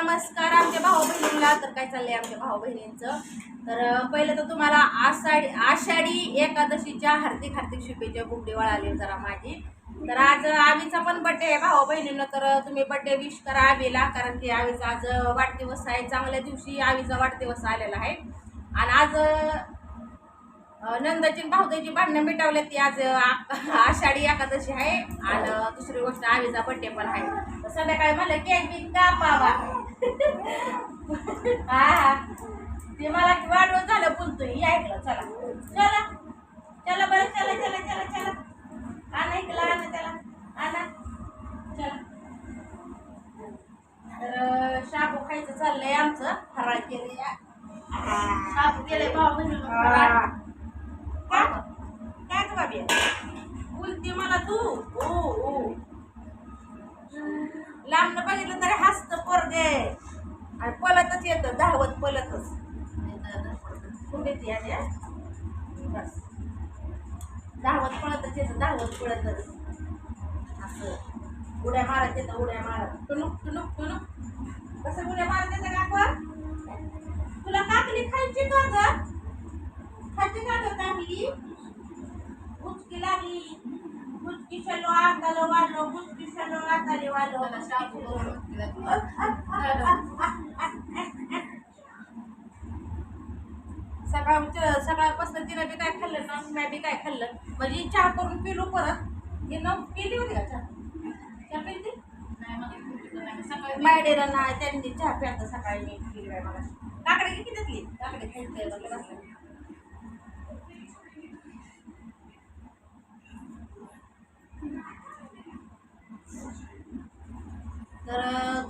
नमस्कार आमच्या भाऊ बहिणींना. तर काय चाललंय आमच्या भाऊ बहिणींचं? तर पहिलं तर तुम्हाला आषाढी आषाढी एकादशीच्या हार्दिक हार्दिक शुभेच्छा. बुकडी आली जरा माझी. तर आज आवीचा पण बड्डे आहे भाऊ बहिणीनं. तर तुम्ही बड्डे विश करा आवीला. कारण की आवीचा आज वाढदिवस आहे. चांगल्या दिवशी आवीचा वाढदिवस आलेला आहे. आणि आज नंदाची भाऊदेची भांडणं मिटवले ती आज आषाढी एकादशी आहे. आणि दुसरी गोष्ट आवीचा बड्डे पण आहे. तर संध्याकाळी म्हणलं केक बिक का पावा? हा ते मला वाढवत झालं बोलतोय. हे ऐकलं चला. चला. चला बरं चला चला चला चला. आणा ऐकलं आणा त्याला. आणा. चला. तर शाबू खायचं चाललंय आमचं. फराळ केले शाबू केलंय भाऊ काय बाबी? बोलते मला तू? ओ ओ ते आणि पलतच येतं दहावत पलतच कुठे या आली बस पळतच येतं दहावत पळतच असं. उड्या मारत येतं उड्या मारत. टुनुक टुनुक टुनुक. कसं उड्या मारत येतं का तुला काकली खायची का खायची का ग काकली उचकी लागली. गुचकी शलो आतालो वालो गुचकी शलो आताले वालो सकाळ सकाळपासून तिने बी काय खाल्लं ना मी बी काय खाल्लं. म्हणजे चहा करून पिलो परत. तिनं पिली होती का चहा? चहा पिली बायडेला ना त्यांनी चहा प्यायचा सकाळी मी पिली बाय मला. काकडे किती घेतली? काकडे खायचं तर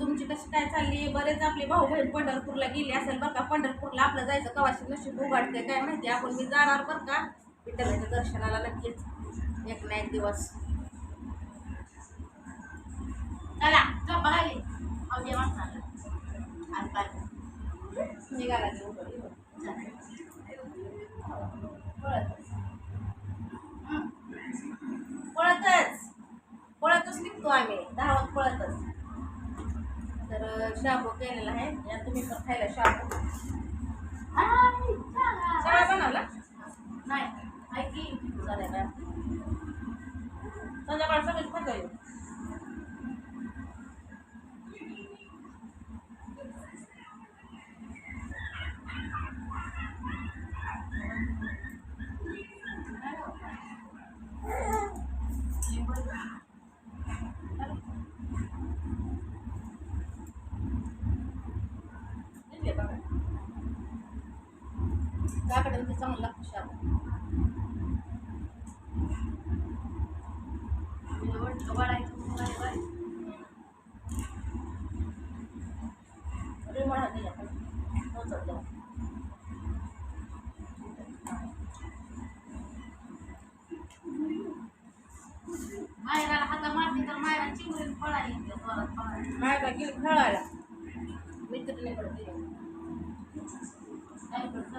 तुमची कशी काय चालली? बरेच आपले भाऊ बहीण पंढरपूरला गेले असेल बरं का? पंढरपूरला आपलं जायचं कवाशी नशीब उघडते काय माहिती? आपण मी जाणार बरं का? विठ्ठलाच्या दर्शनाला नक्कीच एक ना एक दिवस. चला झोप आली अवघ्या निघाला पळतच. पळतच निघतो आम्ही. दहा पळतच. शाबू केलेला आहे या तुम्ही पण खायला शाबू আবার আবার এবার ওদের মনে হাতে যাব মায়েরা হাতা মারতে তোর মায়েরা চিংড়ি ফড়াই মায়েরা কি ফড়াইলা মিত্র নেই করতে তাই করতে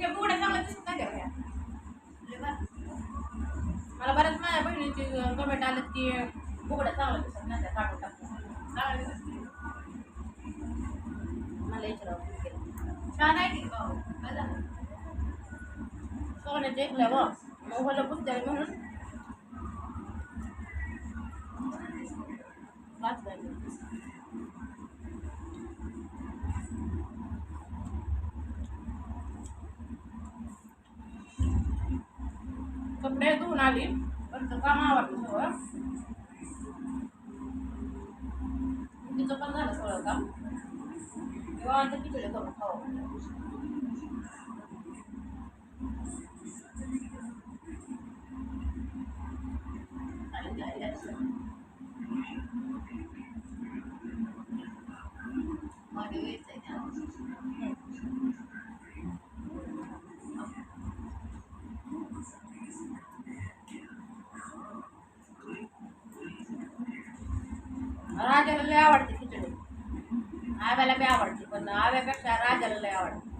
काय करत चालली? तुमच्या बुगड्या चांगल्या दिसत नाही का बाया? लय भारी. मला बऱ्याच माझ्या बहिणीची कमेंट आले की बुगड्या चांगल्या दिसत नाही त्या काढून टाकून चांगली दिसते. मला विचारावं फोन केला छान आहे की भाऊ काय झालं सोन्याचे ऐकल्या व मोबाईलला पुस्तक म्हणून वाचलंय मी. आली. पण काम आवडलं सगळं. तिचं पण झालं सगळं काम. किंवा आता खिचडी करून खावं चालेल, चालेल. मध्ये वेच आहे त्याला. राजाला लय आवडते खिचडी. आव्याला बी आवडते पण आव्यापेक्षा राजाला लय आवडते.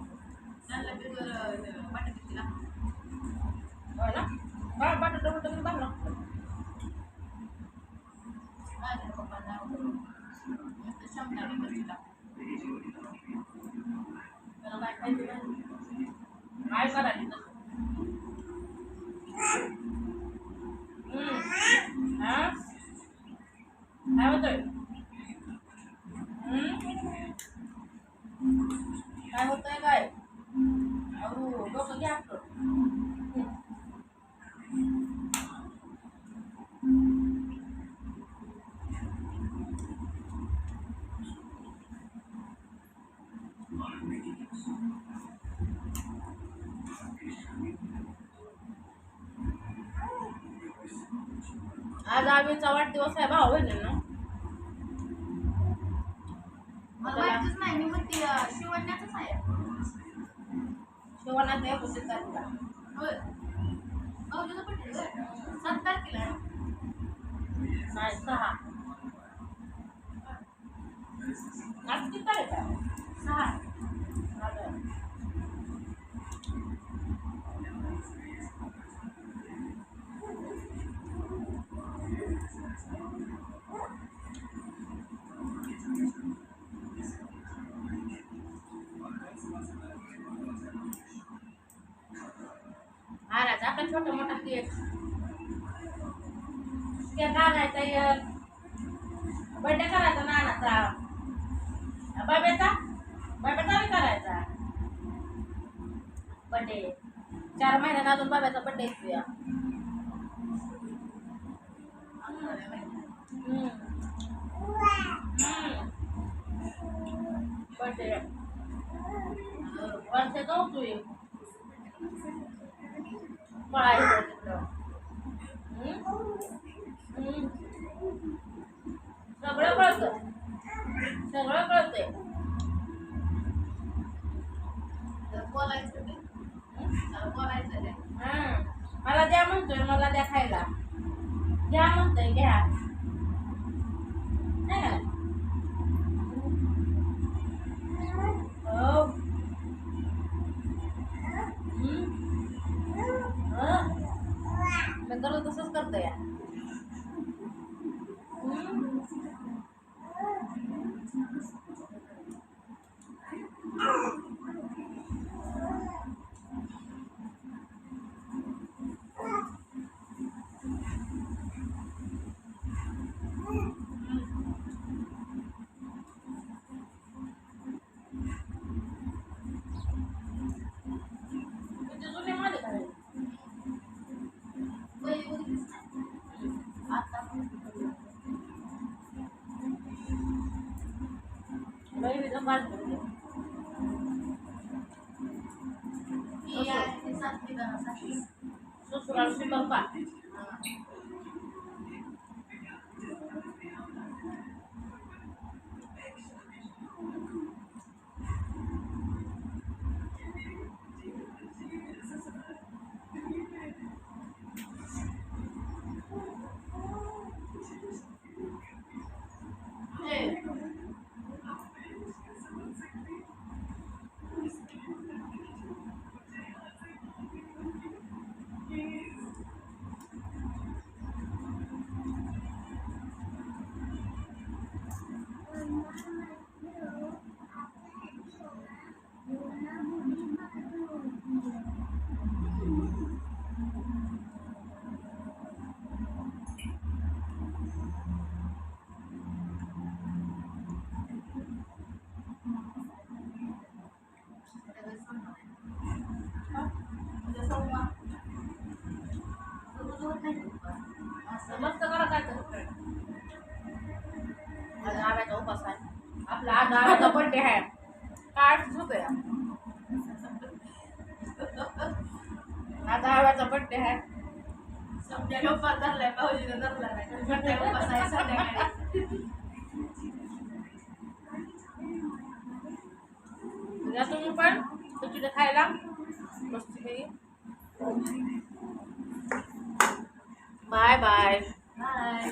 हो ना? बा- बटाटा बटाटा. त्याला काय करायचं? काय होतंय आज आम्हीचा वाढदिवस आहे भाऊ बहिणींना मला माहितीच नाही मी म्हणते अं, शिवण्याचंच आहे शिवणाचा एकोणतीस तारखेला होय भाऊजीचं पटेल होय. सात तारखेला आहे. नाही सहा आज किती तारीख आहे सहा आज आहे. आता छोटा मोठा केक केक आणायचा एक बड्डे करायचा नानाचा. बाब्याचा? बाब्याचा बी करायचा. बड्डे चार महिन्यात अजून बाब्याचा बर्थडे येतोया बर्थडे वर्षाचा होतोय पळायचं तिकडं सगळं कळतं सगळं कळतंय बोलायचं बोलायचं ते मला द्या म्हणतोय मला द्या खायला. घ्या म्हणतोय घ्या. stiker tuh ya hmm. बहिणीचं पाच भरले. ती आहे ती सातवी का सातवी ससुराल शिकवता हा. हे. त्याला सांगा. उद्या सोमवार. रोज होत नाही दुपार. असं मस्त करा काय तर आज आव्याचा उपास आज आव्याचा बर्थडे आहे. काय होतोय आज आव्याचा बर्थडे आहे. समजा उपास धरलाय भाऊजीने धरला नाही. म्हणते उपास आहे संध्याकाळी. या तुम्ही पण. खिचडी खायला. मस्तपैकी बाय बाय बाय